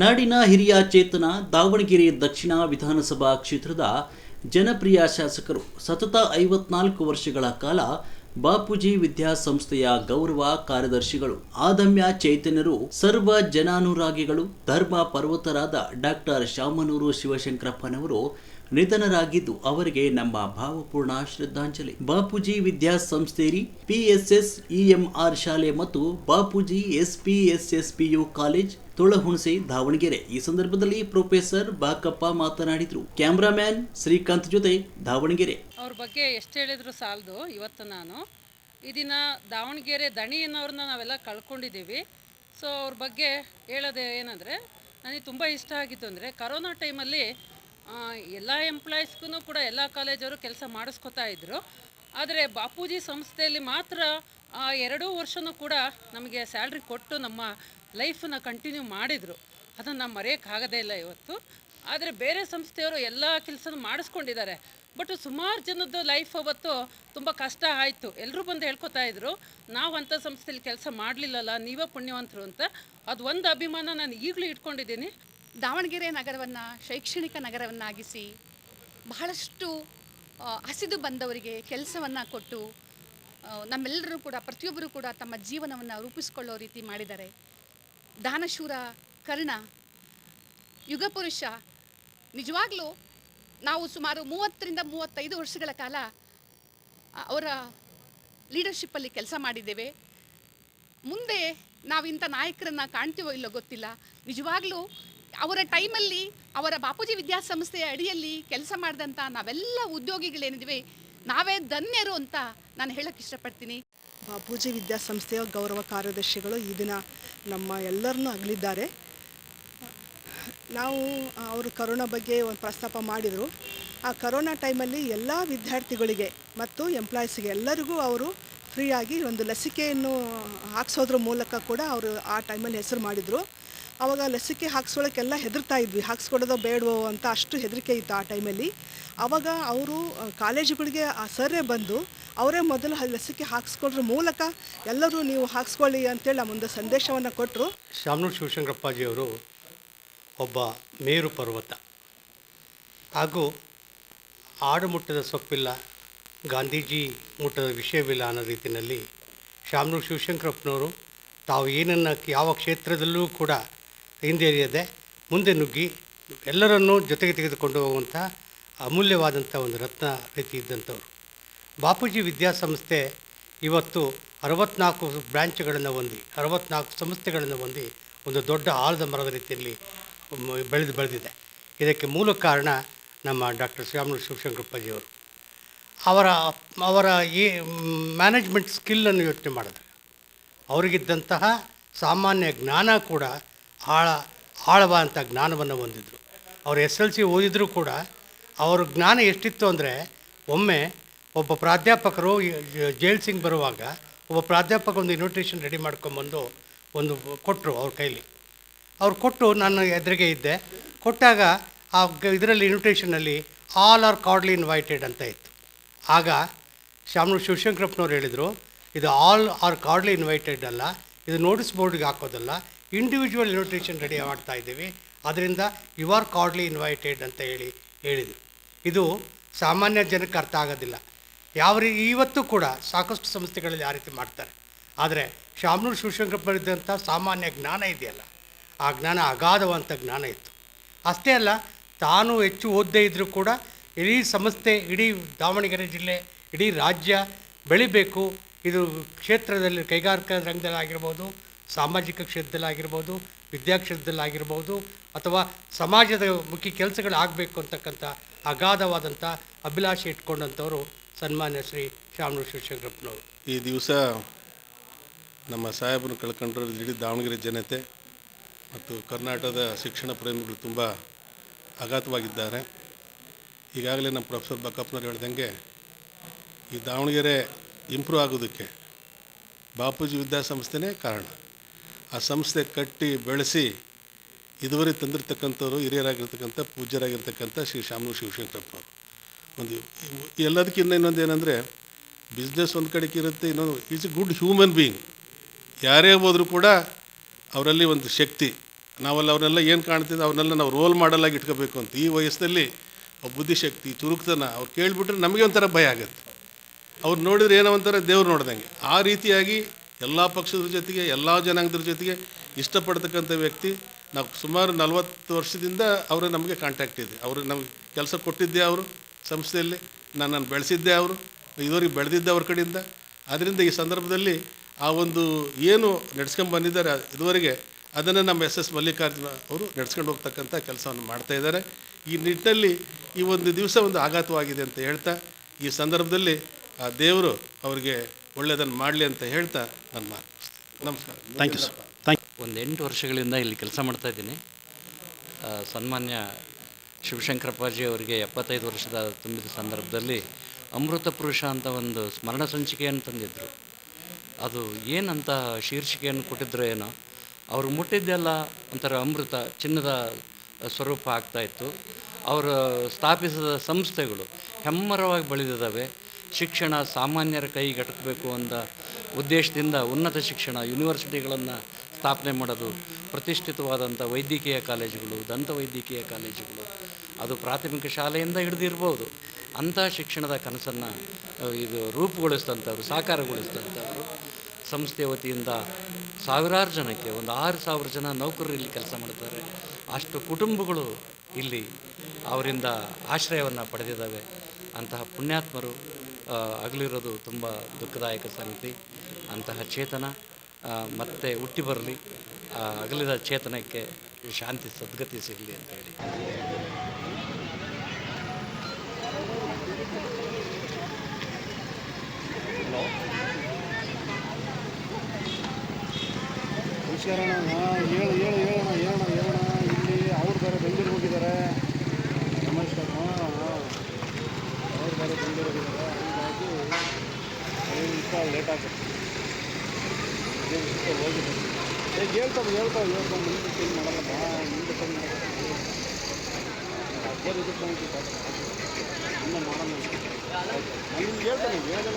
ನಾಡಿನ ಹಿರಿಯ ಚೇತನ ದಾವಣಗೆರೆ ದಕ್ಷಿಣ ವಿಧಾನಸಭಾ ಕ್ಷೇತ್ರದ ಜನಪ್ರಿಯ ಶಾಸಕರು ಸತತ ಐವತ್ನಾಲ್ಕು ವರ್ಷಗಳ ಕಾಲ ಬಾಪೂಜಿ ವಿದ್ಯಾಸಂಸ್ಥೆಯ ಗೌರವ ಕಾರ್ಯದರ್ಶಿಗಳು ಆದಮ್ಯ ಚೈತನ್ಯರು, ಸರ್ವ ಜನಾನುರಾಗಿಗಳು, ಧರ್ಮ ಪರ್ವತರಾದ ಡಾಕ್ಟರ್ ಶಾಮನೂರು ಶಿವಶಂಕರಪ್ಪನವರು ನಿಧನರಾಗಿದ್ದು ಅವರಿಗೆ ನಮ್ಮ ಭಾವಪೂರ್ಣ ಶ್ರದ್ಧಾಂಜಲಿ. ಬಾಪೂಜಿ ವಿದ್ಯಾಸಂಸ್ಥೆಯಲ್ಲಿ ಪಿಎಸ್ಎಸ್, ಇಎಂಆರ್ ಶಾಲೆ ಮತ್ತು ಬಾಪೂಜಿ ಎಸ್ಪಿಎಸ್ಎಸ್ಪಿಯು ಕಾಲೇಜ್ ತುಳಹುಣಸೆ ದಾವಣಗೆರೆ. ಈ ಸಂದರ್ಭದಲ್ಲಿ ಪ್ರೊಫೆಸರ್ ಬಾಕಪ್ಪ ಮಾತನಾಡಿದರು. ಕ್ಯಾಮ್ರಾಮ್ಯಾನ್ ಶ್ರೀಕಾಂತ್ ಜೊತೆ ದಾವಣಗೆರೆ. ಅವ್ರ ಬಗ್ಗೆ ಎಷ್ಟು ಹೇಳಿದ್ರು ಸಾಲದು, ಇವತ್ತು ನಾನು. ಈ ದಿನ ದಾವಣಗೆರೆ ದಣಿ ಅನ್ನೋರನ್ನ ನಾವೆಲ್ಲ ಕಳ್ಕೊಂಡಿದ್ದೀವಿ. ಸೊ ಅವ್ರ ಬಗ್ಗೆ ಹೇಳೋದು ಏನಂದರೆ, ನನಗೆ ತುಂಬ ಇಷ್ಟ ಆಗಿತ್ತು ಅಂದರೆ, ಕರೋನಾ ಟೈಮಲ್ಲಿ ಎಲ್ಲ ಎಂಪ್ಲಾಯೀಸ್ಗೂ ಕೂಡ ಎಲ್ಲ ಕಾಲೇಜವರು ಕೆಲಸ ಮಾಡಿಸ್ಕೊತಾ ಇದ್ದರು ಆದರೆ ಬಾಪೂಜಿ ಸಂಸ್ಥೆಯಲ್ಲಿ ಮಾತ್ರ, ಆ, ಎರಡೂ ವರ್ಷವೂ ಕೂಡ ನಮಗೆ ಸ್ಯಾಲ್ರಿ ಕೊಟ್ಟು ನಮ್ಮ ಲೈಫನ್ನ ಕಂಟಿನ್ಯೂ ಮಾಡಿದರು. ಅದನ್ನು ಮರೆಯೋಕ್ಕಾಗದೇ ಇಲ್ಲ ಇವತ್ತು. ಆದರೆ ಬೇರೆ ಸಂಸ್ಥೆಯವರು ಎಲ್ಲ ಕೆಲಸನೂ ಮಾಡಿಸ್ಕೊಂಡಿದ್ದಾರೆ. ಬಟ್ ಸುಮಾರು ಜನದ್ದು ಲೈಫ್ ಅವತ್ತು ತುಂಬ ಕಷ್ಟ ಆಯಿತು. ಎಲ್ಲರೂ ಬಂದು ಹೇಳ್ಕೊತಾ ಇದ್ರು, ನಾವು ಅಂಥ ಸಂಸ್ಥೆಯಲ್ಲಿ ಕೆಲಸ ಮಾಡಲಿಲ್ಲಲ್ಲ, ನೀವೇ ಪುಣ್ಯವಂತರು ಅಂತ. ಅದು ಒಂದು ಅಭಿಮಾನ ನಾನು ಈಗಲೂ ಇಟ್ಕೊಂಡಿದ್ದೀನಿ. ದಾವಣಗೆರೆ ನಗರವನ್ನು, ಶೈಕ್ಷಣಿಕ ನಗರವನ್ನಾಗಿಸಿ ಬಹಳಷ್ಟು ಹಸಿದು ಬಂದವರಿಗೆ ಕೆಲಸವನ್ನು ಕೊಟ್ಟು ನಮ್ಮೆಲ್ಲರೂ ಕೂಡ, ಪ್ರತಿಯೊಬ್ಬರು ಕೂಡ ತಮ್ಮ ಜೀವನವನ್ನು ರೂಪಿಸಿಕೊಳ್ಳೋ ರೀತಿ ಮಾಡಿದ್ದಾರೆ. ದಾನಶೂರ ಕರ್ಣ ಯುಗಪುರುಷ ನಿಜವಾಗ್ಲೂ ನಾವು ಸುಮಾರು ಮೂವತ್ತರಿಂದ ಮೂವತ್ತೈದು ವರ್ಷಗಳ ಕಾಲ ಅವರ ಲೀಡರ್ಶಿಪ್ಪಲ್ಲಿ ಕೆಲಸ ಮಾಡಿದ್ದೇವೆ. ಮುಂದೆ ನಾವು ಇಂಥ ನಾಯಕರನ್ನು ಕಾಣ್ತೀವೋ ಇಲ್ಲೋ ಗೊತ್ತಿಲ್ಲ. ನಿಜವಾಗ್ಲೂ ಅವರ ಟೈಮಲ್ಲಿ ಅವರ ಬಾಪೂಜಿ ವಿದ್ಯಾಸಂಸ್ಥೆಯ ಅಡಿಯಲ್ಲಿ ಕೆಲಸ ಮಾಡಿದಂಥ ನಾವೆಲ್ಲ ಉದ್ಯೋಗಿಗಳೇನಿದ್ವಿ, ನಾವೇ ಧನ್ಯರು ಅಂತ ನಾನು ಹೇಳೋಕ್ಕೆ ಇಷ್ಟಪಡ್ತೀನಿ. ಬಾಪೂಜಿ ವಿದ್ಯಾಸಂಸ್ಥೆಯ ಗೌರವ ಕಾರ್ಯದರ್ಶಿಗಳು ಈ ದಿನ ನಮ್ಮ ಎಲ್ಲರನ್ನೂ ಅಗಲಿದ್ದಾರೆ. ನಾವು ಅವರು ಕರೋನಾ ಬಗ್ಗೆ ಒಂದು ಪ್ರಸ್ತಾಪ ಮಾಡಿದರು. ಆ ಕರೋನಾ ಟೈಮಲ್ಲಿ ಎಲ್ಲ ವಿದ್ಯಾರ್ಥಿಗಳಿಗೆ ಮತ್ತು ಎಂಪ್ಲಾಯೀಸ್ಗೆ ಎಲ್ಲರಿಗೂ ಅವರು ಫ್ರೀಯಾಗಿ ಒಂದು ಲಸಿಕೆಯನ್ನು ಹಾಕ್ಸೋದ್ರ ಮೂಲಕ ಕೂಡ ಅವರು ಆ ಟೈಮಲ್ಲಿ ಹೆಸರು ಮಾಡಿದರು. ಆವಾಗ ಲಸಿಕೆ ಹಾಕ್ಸ್ಕೊಳ್ಳೋಕ್ಕೆಲ್ಲ ಹೆದರ್ತಾ ಇದ್ವಿ. ಹಾಕ್ಸ್ಕೊಡೋದೋ ಬೇಡವೋ ಅಂತ ಅಷ್ಟು ಹೆದರಿಕೆ ಇತ್ತು ಆ ಟೈಮಲ್ಲಿ. ಆವಾಗ ಅವರು ಕಾಲೇಜುಗಳಿಗೆ ಆ ಸರ್ರೇ ಬಂದು ಅವರೇ ಮೊದಲು ಲಸಿಕೆ ಹಾಕ್ಸ್ಕೊಳ್ಳೋದ್ರ ಮೂಲಕ ಎಲ್ಲರೂ ನೀವು ಹಾಕ್ಸ್ಕೊಳ್ಳಿ ಅಂತೇಳಿ ಒಂದು ಸಂದೇಶವನ್ನು ಕೊಟ್ಟರು ಶಾಮನೂರು ಶಿವಶಂಕರಪ್ಪಾಜಿಯವರು ಒಬ್ಬ ಮೇರು ಪರ್ವತ. ಹಾಗೂ ಆಡು ಮುಟ್ಟದ ಸೊಪ್ಪಿಲ್ಲ, ಗಾಂಧೀಜಿ ಮುಟ್ಟದ ವಿಷಯವಿಲ್ಲ ಅನ್ನೋ ರೀತಿಯಲ್ಲಿ ಶಾಮನೂರು ಶಿವಶಂಕರಪ್ಪನವರು ತಾವು ಏನನ್ನು ಯಾವ ಕ್ಷೇತ್ರದಲ್ಲೂ ಕೂಡ ಹಿಂದೆರಿಯದೆ ಮುಂದೆ ನುಗ್ಗಿ ಎಲ್ಲರನ್ನೂ ಜೊತೆಗೆ ತೆಗೆದುಕೊಂಡು ಹೋಗುವಂಥ ಅಮೂಲ್ಯವಾದಂಥ ಒಂದು ರತ್ನ ರೀತಿ ಇದ್ದಂಥವ್ರು. ಬಾಪೂಜಿ ವಿದ್ಯಾಸಂಸ್ಥೆ ಇವತ್ತು ಅರವತ್ನಾಲ್ಕು ಬ್ರ್ಯಾಂಚ್ಗಳನ್ನು ಹೊಂದಿ, ಅರವತ್ನಾಲ್ಕು ಸಂಸ್ಥೆಗಳನ್ನು ಹೊಂದಿ ಒಂದು ದೊಡ್ಡ ಆಳದ ಮರದ ರೀತಿಯಲ್ಲಿ ಬೆಳೆದು ಬೆಳೆದಿದೆ. ಇದಕ್ಕೆ ಮೂಲ ಕಾರಣ ನಮ್ಮ ಡಾಕ್ಟರ್ ಶ್ರೀರಾಮುಲು ಶಿವಶಂಕರಪ್ಪಜಿಯವರು ಅವರ ಅವರ ಈ ಮ್ಯಾನೇಜ್ಮೆಂಟ್ ಸ್ಕಿಲ್ಲನ್ನು ಯೋಚನೆ ಮಾಡಿದ್ರೆ. ಅವರಿಗಿದ್ದಂತಹ ಸಾಮಾನ್ಯ ಜ್ಞಾನ ಕೂಡ ಆಳ ಆಳವಾದಂಥ ಜ್ಞಾನವನ್ನು ಹೊಂದಿದ್ರು. ಅವರು ಎಸ್ ಎಲ್ ಸಿ ಓದಿದರೂ ಕೂಡ ಅವ್ರ ಜ್ಞಾನ ಎಷ್ಟಿತ್ತು ಅಂದರೆ ಒಮ್ಮೆ ಒಬ್ಬ ಪ್ರಾಧ್ಯಾಪಕರು ಜೈಲ್ ಸಿಂಗ್ ಬರುವಾಗ ಒಬ್ಬ ಪ್ರಾಧ್ಯಾಪಕ ಒಂದು ಇನ್ವಿಟೇಷನ್ ರೆಡಿ ಮಾಡ್ಕೊಂಬಂದು ಒಂದು ಕೊಟ್ಟರು ಅವ್ರ ಕೈಲಿ. ಅವ್ರು ಕೊಟ್ಟು ನಾನು ಎದುರಿಗೆ ಇದ್ದೆ. ಕೊಟ್ಟಾಗ ಆ ಇದರಲ್ಲಿ ಇನ್ವಿಟೇಷನಲ್ಲಿ ಆಲ್ ಆರ್ ಕಾರ್ಡ್ಲಿ ಇನ್ವೈಟೆಡ್ ಅಂತ ಇತ್ತು. ಆಗ ಶಾಮನೂರು ಶಿವಶಂಕರಪ್ಪನವ್ರು ಹೇಳಿದರು, ಇದು ಆಲ್ ಆರ್ ಕಾರ್ಡ್ಲಿ ಇನ್ವೈಟೆಡ್ ಅಲ್ಲ, ಇದು ನೋಟಿಸ್ ಬೋರ್ಡ್ಗೆ ಹಾಕೋದಲ್ಲ ಇಂಡಿವಿಜುವಲ್ ಇನ್ವಿಟೇಷನ್ ರೆಡಿ ಮಾಡ್ತಾ ಇದ್ದೀವಿ ಅದರಿಂದ ಯು ಆರ್ ಕಾರ್ಡ್ಲಿ ಇನ್ವೈಟೆಡ್ ಅಂತ ಹೇಳಿ ಹೇಳಿದರು. ಇದು ಸಾಮಾನ್ಯ ಜನಕ್ಕೆ ಅರ್ಥ ಆಗೋದಿಲ್ಲ. ಯಾವ ರೀ, ಇವತ್ತು ಕೂಡ ಸಾಕಷ್ಟು ಸಂಸ್ಥೆಗಳಲ್ಲಿ ಆ ರೀತಿ ಮಾಡ್ತಾರೆ. ಆದರೆ ಶಾಮನೂರು ಶಿವಶಂಕರಪ್ಪ ಇದ್ದಂಥ ಸಾಮಾನ್ಯ ಜ್ಞಾನ ಇದೆಯಲ್ಲ. ಆ ಜ್ಞಾನ ಅಗಾಧವಂಥ ಜ್ಞಾನ ಇತ್ತು. ಅಷ್ಟೇ ಅಲ್ಲ, ತಾನು ಹೆಚ್ಚು ಓದದೇ ಇದ್ದರೂ ಕೂಡ ಇಡೀ ಸಂಸ್ಥೆ, ಇಡೀ ದಾವಣಗೆರೆ ಜಿಲ್ಲೆ, ಇಡೀ ರಾಜ್ಯ ಬೆಳಿಬೇಕು. ಇದು ಕ್ಷೇತ್ರದಲ್ಲಿ ಕೈಗಾರಿಕಾ ರಂಗದಲ್ಲಾಗಿರ್ಬೋದು, ಸಾಮಾಜಿಕ ಕ್ಷೇತ್ರದಲ್ಲಾಗಿರ್ಬೋದು, ವಿದ್ಯಾಕ್ಷೇತ್ರದಲ್ಲಾಗಿರ್ಬೋದು, ಅಥವಾ ಸಮಾಜದ ಮುಖ್ಯ ಕೆಲಸಗಳು ಆಗಬೇಕು ಅಂತಕ್ಕಂಥ ಅಗಾಧವಾದಂಥ ಅಭಿಲಾಷೆ ಇಟ್ಕೊಂಡಂಥವರು ಸನ್ಮಾನ್ಯ ಶ್ರೀ ಶಾಮನೂರು ಶಿವಶಂಕರಪ್ಪನವರು. ಈ ದಿವಸ ನಮ್ಮ ಸಾಹೇಬರು ಕಳ್ಕೊಂಡ್ರೆ ಇಡೀ ದಾವಣಗೆರೆ ಜನತೆ ಮತ್ತು ಕರ್ನಾಟಕದ ಶಿಕ್ಷಣ ಪ್ರೇಮಿಗಳು ತುಂಬ ಆಘಾತವಾಗಿದ್ದಾರೆ ಈಗಾಗಲೇ ನಮ್ಮ ಪ್ರೊಫೆಸರ್ ಬಕ್ಕಪ್ಪನವ್ರು ಹೇಳ್ದಂಗೆ ಈ ದಾವಣಗೆರೆ ಇಂಪ್ರೂವ್ ಆಗೋದಕ್ಕೆ ಬಾಪೂಜಿ ವಿದ್ಯಾಸಂಸ್ಥೆನೇ ಕಾರಣ. ಆ ಸಂಸ್ಥೆ ಕಟ್ಟಿ ಬೆಳೆಸಿ ಇದುವರೆಗೆ ತಂದಿರತಕ್ಕಂಥವ್ರು, ಹಿರಿಯರಾಗಿರ್ತಕ್ಕಂಥ ಪೂಜ್ಯರಾಗಿರ್ತಕ್ಕಂಥ ಶ್ರೀ ಶಾಮನೂರು ಶಿವಶಂಕರಪ್ಪನವರು. ಒಂದು ಎಲ್ಲದಕ್ಕಿಂತ ಇನ್ನೊಂದು ಏನಂದರೆ ಬಿಸ್ನೆಸ್ ಒಂದು ಕಡೆಗೆ ಇರುತ್ತೆ ಇನ್ನೊಂದು is a good human being ಯಾರೇ ಹೋದರೂ ಕೂಡ ಅವರಲ್ಲಿ ಒಂದು ಶಕ್ತಿ. ನಾವಲ್ಲಿ ಅವರೆಲ್ಲ ಏನು ಕಾಣ್ತಿದ್ದೆ ಅವ್ರನ್ನೆಲ್ಲ ನಾವು ರೋಲ್ ಮಾಡಲಾಗಿ ಇಟ್ಕೋಬೇಕು ಅಂತ ಈ ವಯಸ್ಸಲ್ಲಿ ಒಬ್ಬ ಬುದ್ಧಿಶಕ್ತಿ, ಚುರುಕ್ತನ ಅವ್ರು ಕೇಳಿಬಿಟ್ರೆ ನಮಗೆ ಒಂಥರ ಭಯ ಆಗುತ್ತೆ. ಅವ್ರು ನೋಡಿದ್ರೆ ಏನೋ ಒಂಥರ ದೇವ್ರು ನೋಡ್ದಂಗೆ. ಆ ರೀತಿಯಾಗಿ ಎಲ್ಲ ಪಕ್ಷದ ಜೊತೆಗೆ, ಎಲ್ಲ ಜನಾಂಗದ ಜೊತೆಗೆ ಇಷ್ಟಪಡ್ತಕ್ಕಂಥ ವ್ಯಕ್ತಿ ನಾವು ಸುಮಾರು ನಲವತ್ತು ವರ್ಷದಿಂದ ಅವರ ನಮಗೆ ಕಾಂಟ್ಯಾಕ್ಟ್ ಇದೆ. ಅವರು ನಮಗೆ ಕೆಲಸ ಕೊಟ್ಟಿದ್ದೆ ಅವರು ಸಂಸ್ಥೆಯಲ್ಲಿ ನನ್ನನ್ನು ಬೆಳೆಸಿದ್ದೆ ಅವರು, ಇದುವರೆಗೆ ಬೆಳೆದಿದ್ದೆ ಅವ್ರ ಕಡೆಯಿಂದ. ಆದ್ದರಿಂದ ಈ ಸಂದರ್ಭದಲ್ಲಿ ಆ ಒಂದು ಏನು ನಡೆಸ್ಕೊಂಡು ಬಂದಿದ್ದಾರೆ ಇದುವರೆಗೆ ಅದನ್ನು ನಮ್ಮ ಎಸ್ ಎಸ್ ಮಲ್ಲಿಕಾರ್ಜುನ ಅವರು ನಡೆಸ್ಕೊಂಡು ಹೋಗ್ತಕ್ಕಂಥ ಕೆಲಸವನ್ನು ಮಾಡ್ತಾ ಇದ್ದಾರೆ. ಈ ನಿಟ್ಟಿನಲ್ಲಿ ಈ ಒಂದು ದಿವಸ ಒಂದು ಆಘಾತವಾಗಿದೆ ಅಂತ ಹೇಳ್ತಾ ಈ ಸಂದರ್ಭದಲ್ಲಿ ಆ ದೇವರು ಅವರಿಗೆ ಒಳ್ಳೆಯದನ್ನು ಮಾಡಲಿ ಅಂತ ಹೇಳ್ತಾ ನನ್ನ ಮಾತು ನಮಸ್ಕಾರ. ಥ್ಯಾಂಕ್ ಯು ಸರ್ ಥ್ಯಾಂಕ್ ಒಂದು ಎಂಟು ವರ್ಷಗಳಿಂದ ಇಲ್ಲಿ ಕೆಲಸ ಮಾಡ್ತಾ ಇದ್ದೀನಿ. ಸನ್ಮಾನ್ಯ ಶಿವಶಂಕರಪ್ಪಾಜಿ ಅವರಿಗೆ ಎಪ್ಪತ್ತೈದು ವರ್ಷದ ತುಂಬಿದ ಸಂದರ್ಭದಲ್ಲಿ ಅಮೃತ ಪುರುಷ ಅಂತ ಒಂದು ಸ್ಮರಣ ಸಂಚಿಕೆಯನ್ನು ತಂದಿದ್ದರು ಅದು ಏನಂತ ಶೀರ್ಷಿಕೆಯನ್ನು ಕೊಟ್ಟಿದ್ರು ಏನೋ, ಅವರು ಮುಟ್ಟಿದ್ದೆಲ್ಲ ಒಂಥರ ಅಮೃತ, ಚಿನ್ನದ ಸ್ವರೂಪ ಆಗ್ತಾ ಇತ್ತು. ಅವರು ಸ್ಥಾಪಿಸಿದ ಸಂಸ್ಥೆಗಳು ಹೆಮ್ಮರವಾಗಿ ಬೆಳೆದಿದ್ದಾವೆ. ಶಿಕ್ಷಣ ಸಾಮಾನ್ಯರ ಕೈಗೆಟಕಬೇಕು ಅಂತ ಉದ್ದೇಶದಿಂದ ಉನ್ನತ ಶಿಕ್ಷಣ ಯೂನಿವರ್ಸಿಟಿಗಳನ್ನು ಸ್ಥಾಪನೆ ಮಾಡೋದು, ಪ್ರತಿಷ್ಠಿತವಾದಂಥ ವೈದ್ಯಕೀಯ ಕಾಲೇಜುಗಳು, ದಂತ ವೈದ್ಯಕೀಯ ಕಾಲೇಜುಗಳು, ಅದು ಪ್ರಾಥಮಿಕ ಶಾಲೆಯಿಂದ ಹಿಡಿದಿರ್ಬೋದು. ಅಂಥ ಶಿಕ್ಷಣದ ಕನಸನ್ನು, ಇದು ರೂಪುಗೊಳಿಸಿದಂಥವ್ರು, ಸಾಕಾರಗೊಳಿಸಿದಂಥವ್ರು. ಸಂಸ್ಥೆ ವತಿಯಿಂದ ಸಾವಿರಾರು ಜನಕ್ಕೆ, ಒಂದು ಆರು ಸಾವಿರ ಜನ ನೌಕರರು ಇಲ್ಲಿ ಕೆಲಸ ಮಾಡ್ತಾರೆ. ಅಷ್ಟು ಕುಟುಂಬಗಳು ಇಲ್ಲಿ ಅವರಿಂದ ಆಶ್ರಯವನ್ನು ಪಡೆದಿದ್ದಾವೆ. ಅಂತಹ ಪುಣ್ಯಾತ್ಮರು ಆಗಲಿರೋದು ತುಂಬ ದುಃಖದಾಯಕ ಸಂಗತಿ. ಅಂತಹ ಚೇತನ ಮತ್ತೆ ಹುಟ್ಟಿ ಬರಲಿ ಅಗಲಿದ ಚೇತನಕ್ಕೆ ಶಾಂತಿ ಸದ್ಗತಿ ಸಿಗಲಿ ಅಂತ ಹೇಳಿ. ನಮಸ್ಕಾರ, ಹೇಳು ಹೇಳು ಹೇಳೋಣ ಹೇಳೋಣ ಹೇಳೋಣ ಇಲ್ಲಿ ಅವ್ರು ಬೇರೆ ಬೆಂಗಳೂರು ಹೋಗಿದ್ದಾರೆ. ನಮಸ್ಕಾರ ಅವ್ರು ಬೇರೆ ಬೆಂಗಳೂರು ಹೋಗಿದ್ದಾರೆ. ಹೀಗಾಗಿ ಐದು ನಿಮಿಷ ಲೇಟ್ ಆಗುತ್ತೆ ಐದು ನಿಮಿಷ ಹೋಗಿದೆ? ಈಗ ಹೇಳ್ತಾವೆ ಹೇಳ್ತಾವೆ ಹೇಳ್ತಾವೆ ಮುಂದೆ ಚೇಂಜ್ ಮಾಡಲ್ಲಪ್ಪ ಮುಂದೆ ಚೇಂಜ್ ಮಾಡಲ್ಲ. ನಿಮ್ಗೆ ಹೇಳ್ತಾನೆ ಹೇಳಲ್ಲ.